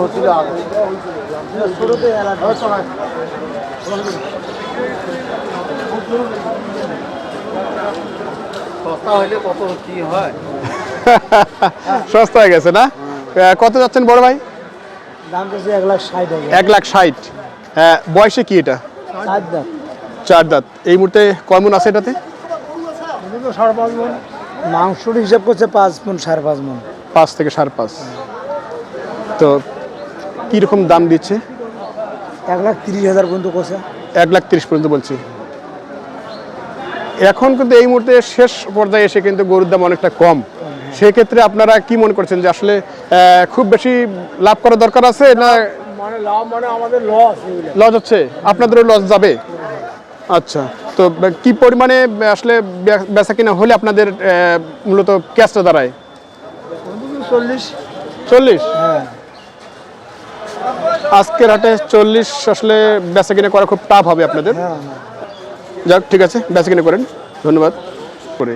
হচ্ছিল আগে শুরুতে সস্তা হইলে কত কি হয় সস্তা হয়ে গেছে না? কত যাচ্ছেন বড় ভাই? দাম তো এক লাখ ষাট। এক লাখ ষাট হ্যাঁ বয়সে কি এটা? চার দাঁত। এই মুহূর্তে কয়মন আছে এটাতে? সাড়ে পাঁচ মন মাংসর হিসাব করছে পাঁচ মন সাড়ে পাঁচ মন। পাঁচ থেকে সাড়ে পাঁচ। তো কীরকম দাম দিচ্ছে? এক লাখ তিরিশ হাজার পর্যন্ত করছে এক লাখ তিরিশ পর্যন্ত বলছি। এখন কিন্তু এই মুহূর্তে শেষ পর্যায়ে এসে কিন্তু গরুর দাম অনেকটা কম। সেক্ষেত্রে আপনারা কি মনে করছেন যে আসলে খুব বেশি লাভ করার দরকার আছে না মানে লাভ মানে আমাদের লস লস হচ্ছে? আপনাদেরও লস যাবে? আচ্ছা তো কি পরিমাণে আসলে বেচা কিনা হলে আপনাদের মূলত ক্যাশটা দাঁড়ায়? চল্লিশ। চল্লিশ? হ্যাঁ। আজকের হাটে চল্লিশ আসলে বেচা কিনা করা খুব টাফ হবে আপনাদের। হ্যাঁ যাক ঠিক আছে বেচা কিনা করেন। ধন্যবাদ। করে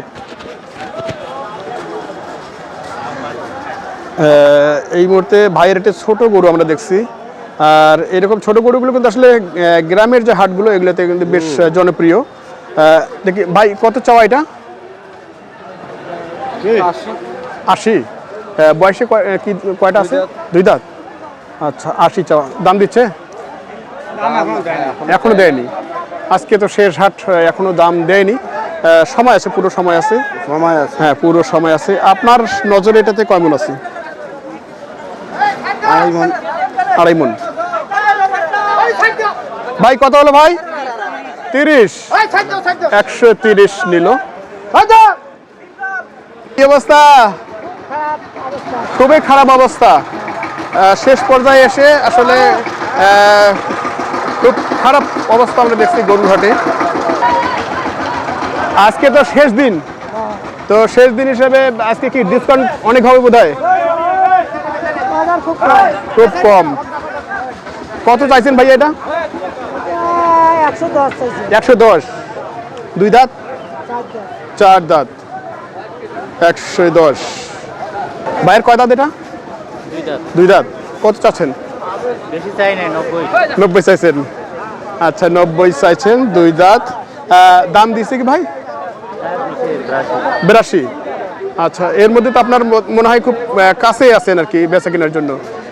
এই মুহূর্তে ভাইয়ের একটা ছোট গরু আমরা দেখছি। আর এরকম ছোট গরুগুলো কিন্তু আসলে গ্রামের যে হাটগুলো এগুলোতে কিন্তু বেশ জনপ্রিয়। দেখি ভাই কত চাওয়া এটা? আশি। বয়সে কি কয়টা আছে? দুই দাঁত। আচ্ছা আশি চাওয়া। দাম দিচ্ছে? এখনও দেয়নি। আজকে তো শেষ হাট আহ, এখনও দাম দেয়নি। সময় আছে পুরো সময় আছে? সময় আছে। হ্যাঁ পুরো সময় আছে। আপনার নজরে এটাতে কয় মন আছে? আড়াই মন। আড়াই মন। ভাই কত হলো ভাই? তিরিশ। একশো তিরিশ নিল। কি অবস্থা? খুবই খারাপ অবস্থা। শেষ পর্যায়ে এসে আসলে খুব খারাপ অবস্থা আমরা দেখছি গরুঘাটে আজকে তো শেষ দিন। তো শেষ দিন হিসেবে আজকে কি ডিসকাউন্ট অনেক হবে বোধ হয় খুব কম। কত চাইছেন ভাই এটা? একশো দশ। দুই দাঁত? চার দাঁত। একশো দশ। ভাইয়ের কয় দাঁত এটা? দুই দাঁত। কত চাচ্ছেন? বেশি চাই নাই নব্বই। চাইছেন। আচ্ছা নব্বই চাইছেন দুই দাঁত। দাম দিছে কি ভাই? বিরাশি। আচ্ছা এর মধ্যে তো আপনার ম- মনে হয় খুব কাছেই আছেন আর কি বেচা কেনার জন্য।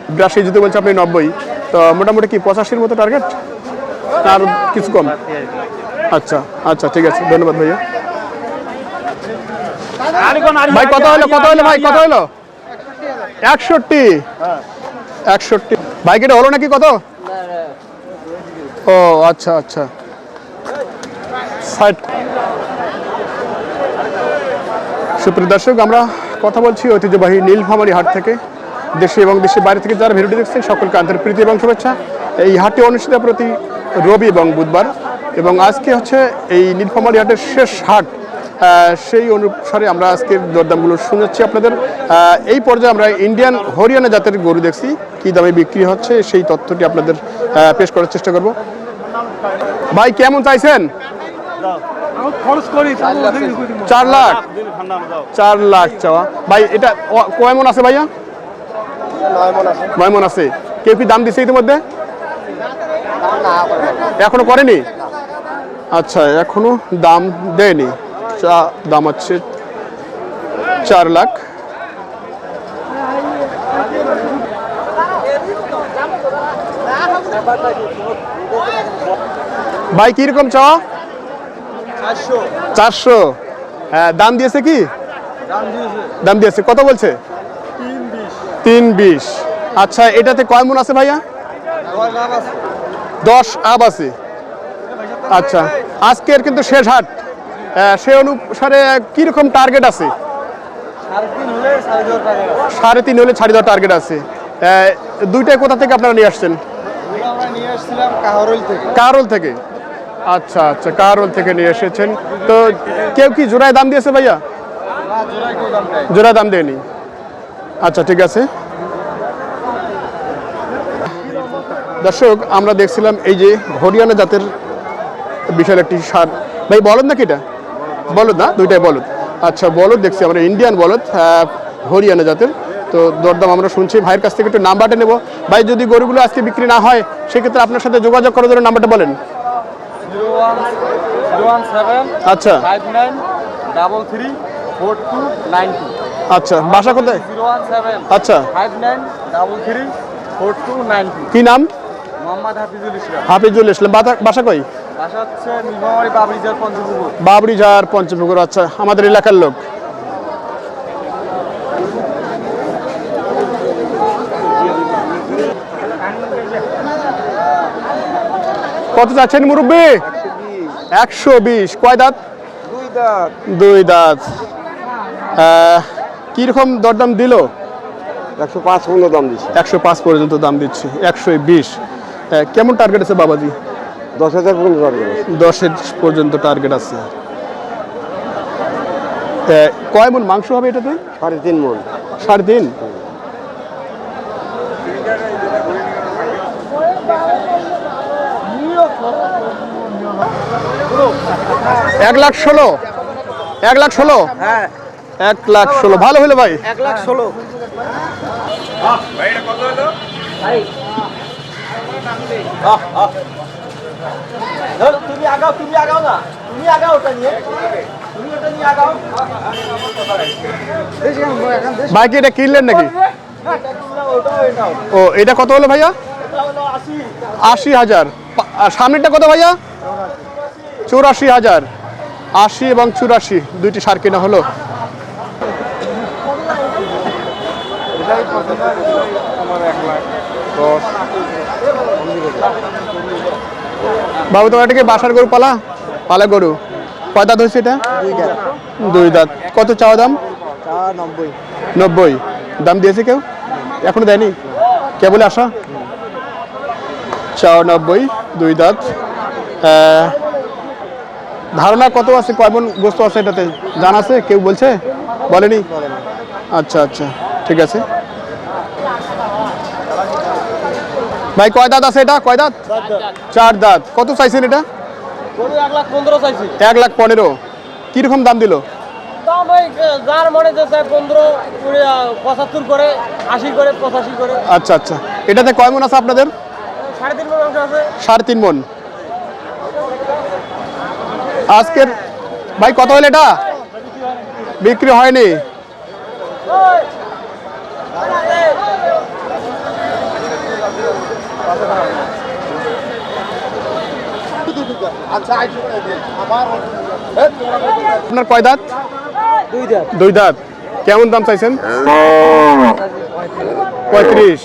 বিরাশি যদি বলছে আপনি নব্বই তো মোটামুটি কি পঁচাশির মতো টার্গেট আর কিছু কম? আচ্ছা আচ্ছা ঠিক আছে ধন্যবাদ ভাইয়া। ভাই কত হলো কত হলো ভাই কত হলো। একষট্টি। একষট্টি। এটা হলো নাকি কত? ও আচ্ছা আচ্ছা। সুপ্রিয় দর্শক, আমরা কথা বলছি ঐতিহ্যবাহী নীলফামারী হাট থেকে। দেশে এবং দেশের বাইরে থেকে যারা ভিডিওটি দেখছেন, সকলকে আন্তরিক প্রীতি এবং শুভেচ্ছা। এই হাটটি অনুষ্ঠিত প্রতি রবি এবং বুধবার। এবং আজকে হচ্ছে এই নীলফামারী হাটের শেষ হাট। সেই অনুসারে আমরা আজকের দরদামগুলো শুনেছি আপনাদের। এই পর্যায়ে আমরা ইন্ডিয়ান হরিয়ানা জাতের গরু দেখছি কী দামে বিক্রি হচ্ছে সেই তথ্যটি আপনাদের পেশ করার চেষ্টা করব। ভাই কেমন চাইছেন? চার লাখ চার লাখ। চাওয়া। ভাই এটা ও- কয় আছে ভাইয়া? নয় মন আছে। কেউ কি দাম দিছে ইতিমধ্যে? এখনও করেনি? আচ্ছা এখনও দাম দেয়নি। চা দাম হচ্ছে চার লাখ। ভাই কীরকম চা? চারশো। হ্যাঁ দাম দিয়েছে কি? দাম দিয়েছে। কত বলছে? তিন বিশ। আচ্ছা এটাতে কয় মন আছে ভাইয়া? দশ আব আছে। আচ্ছা আজকের কিন্তু শেষ হাট। সে অনুসারে কীরকম টার্গেট আছে? সাড়ে তিন হলে ছাড়ি দেওয়ার টার্গেট আছে। আহ, দুইটাই কোথা থেকে আপনারা নিয়ে আসছেন? কারোল থেকে। আচ্ছা আচ্ছা কারোল থেকে নিয়ে এসেছেন। তো কেউ কি জোড়ায় দাম দিয়েছে ভাইয়া? জোড়া দাম দেয়নি। আচ্ছা ঠিক আছে। দর্শক আমরা দেখছিলাম এই যে হরিয়ানা জাতের বিশাল একটি সার। ভাই বলেন না কি এটা? বলদ না? দুইটাই বলদ। আচ্ছা বলদ দেখছি আমরা ইন্ডিয়ান বলদ হরিয়ানা জাতের। তো দরদাম আমরা শুনছি। ভাইয়ের কাছ থেকে একটু নাম্বারটা নেব। ভাই যদি গরুগুলো আজকে বিক্রি না হয় সেক্ষেত্রে আপনার সাথে যোগাযোগ করার জন্য নাম্বারটা বলেন। আচ্ছা। Double three four two nine two. আচ্ছা বাসা কোথায়? আচ্ছা। Five nine double three four two nine two. কি নাম? মোহাম্মদ হাফিজুল ইসলাম। হাফিজুল ইসলাম। বাসা কই? বাবরিজার পঞ্চপুকুর। বাবরি ঝাড় পঞ্চপুকুর আচ্ছা আমাদের এলাকার লোক। কত যাচ্ছেন মুরব্বী? একশো বিশ। কয় দাঁত? দুই দাঁত। কীরকম দরদাম দিল? একশো পাঁচ পনেরো দাম দিচ্ছে। একশো পাঁচ পর্যন্ত দাম দিচ্ছে একশো বিশ। কেমন টার্গেট আছে বাবাজি? দশ হাজার পনেরো দাম দশের পর্যন্ত টার্গেট আছে। কয় মন মাংস হবে এটাতে? সাড়ে তিন মন। সাড়ে তিন? এক লাখ ষোলো? এক লাখ ষোলো? হ্যাঁ। এক লাখ ষোলো। ভালো হলো ভাই। এক লাখ ষোলো। তুমি আগাও তুমি আগাও না। তুমি আগাও ওটা নিয়ে। তুমি ওটা নিয়ে আগাও। ভাই কি এটা কিনলেন নাকি? ও এটা কত হলো ভাইয়া? আশি। হাজার। সামনেরটা কত ভাইয়া? চৌরাশি হাজার। আশি এবং চুরাশি দুইটি সার কেনা হলো। বাবু তোমার এটাকে বাসার গরু পালা? পালা গরু। কয় দাঁত হয়েছে এটা? দুই দাঁত। কত চাওয়া দাম? নব্বই। নব্বই। দাম দিয়েছে কেউ? এখনও দেয়নি? কে বলে আসা? চাও নব্বই দুই দাঁত। ধারণা কত আছে? কয়মন বস্তু আছে এটাতে? জানা আছে? কেউ বলছে? বলেনি। আচ্ছা আচ্ছা। ঠিক আছে। ভাই কয় দাঁত আছে এটা? কয় দাঁত? চার দাঁত। কত চাইছেন এটা? এক লাখ পনেরো কীরকম দাম দিল? যার মনে পনেরো পঁচাত্তর করে আশি করে পঁচাশি করে। আচ্ছা আচ্ছা। এটাতে কয় মন আছে আপনাদের? সাড়ে তিন মন সাড়ে তিন মন। আজকের ভাই কত হলো এটা? বিক্রি হয়নি। আপনার কয় দাঁত? দুই দাঁত। কেমন দাম চাইছেন? পঁয়ত্রিশ।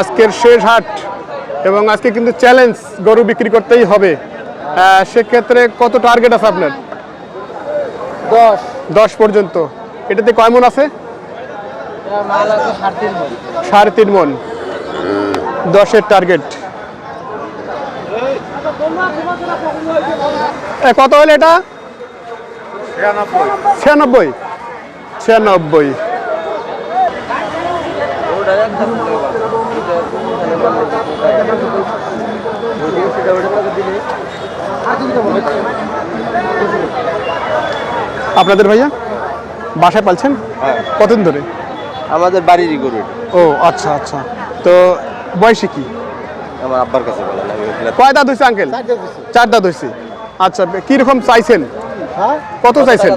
আজকের শেষ হাট এবং আজকে কিন্তু চ্যালেঞ্জ গরু বিক্রি করতেই হবে। সেক্ষেত্রে কত টার্গেট আছে আপনার? দশ। দশ পর্যন্ত। এটাতে কয় মন আছে? সাড়ে তিন মন। দশের টার্গেট কত হলো এটা? ছিয়ানব্বই। ছিয়ানব্বই। আপনাদের ভাইয়া? বাসায় পালছেন? কতদিন ধরে? আমাদের বাড়িরই গরু ও আচ্ছা আচ্ছা। তো বয়সে কি? আমার আব্বার কাছে বলা লাগে ওগুলা কয় দাঁত হয়েছে আঙ্কেল চার দাঁত হয়েছে আচ্ছা কীরকম চাইছেন? হ্যাঁ? কত চাইছেন?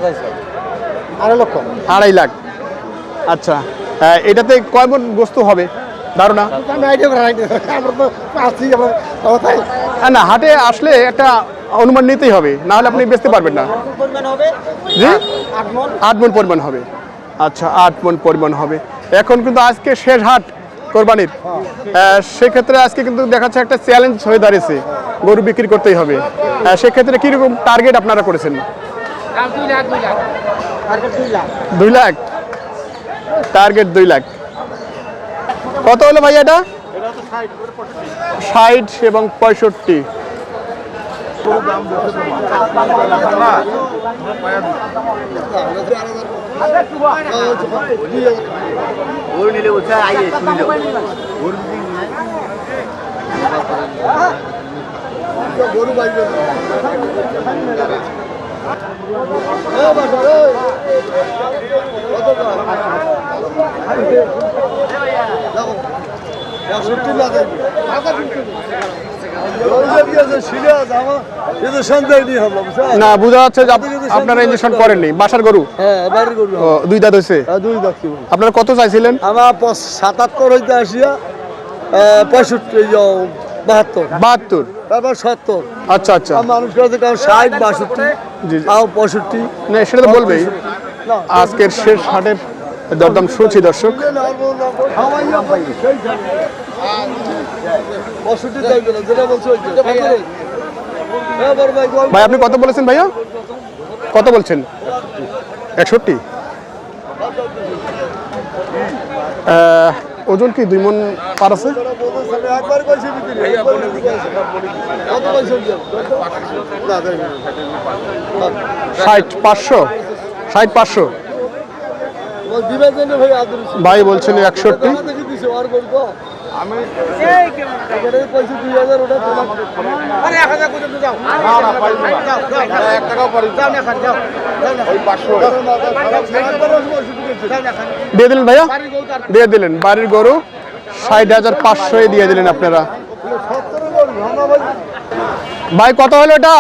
আড়াই লক্ষ। আড়াই লাখ। আচ্ছা এটাতে কয় মন বস্তু হবে? ধারণা? আমি আইডিয়া করা আইডিয়া আমরা তো আছি আমরা কথাই আহ, না হাটে আসলে একটা অনুমান নিতেই হবে না হলে আপনি বেচতে পারবেন না। পরিমাণ জি? আট মন। আট মন পরিমাণ হবে। আচ্ছা আট মন পরিমাণ হবে। এখন কিন্তু আজকে শেষ হাট। কোরবানির। সেক্ষেত্রে আজকে কিন্তু দেখাচ্ছে একটা চ্যালেঞ্জ হয়ে দাঁড়িয়েছে। গরু বিক্রি করতেই হবে। সেক্ষেত্রে কীরকম টার্গেট আপনারা করেছেন? দুই লাখ। টার্গেট দুই লাখ। কত হলো ভাই এটা? ষাট এবং পঁয়ষট্টি। গরু নিলে বলছে আইয়ে শুনি গরু বাইবে না বোঝা যাচ্ছে যে আপনারা ইঞ্জেকশন করেননি বাসার গরু? হ্যাঁ বাড়ির গরু ও, দুই দাঁত হয়েছে? আপনারা কত চাইছিলেন? আমার সাতাত্তর হইতে আসিয়া পঁয়ষট্টি বাহাত্তর। বাহাত্তর? তারপর সত্তর। আচ্ছা আচ্ছা। মানুষ কাছে ষাট বাষট্টি জি, জি। তাও পঁয়ষট্টি। না সেটা তো বলবেই। আজকের শেষ হাটের দরদাম শুনছি দর্শক। ভাই, আপনি কত বলেছেন ভাইয়া? কত বলছেন? একষট্টি? ওজন কি দুই মন পার আছে। ষাট পাঁচশো? ষাট পাঁচশো? ওই ওই দিয়ে দিলেন ভাইয়া? দিয়ে দিলেন। বাড়ির গরু ষাট হাজার পাঁচশোয় দিয়ে দিলেন আপনারা। ভাই কত হলো এটা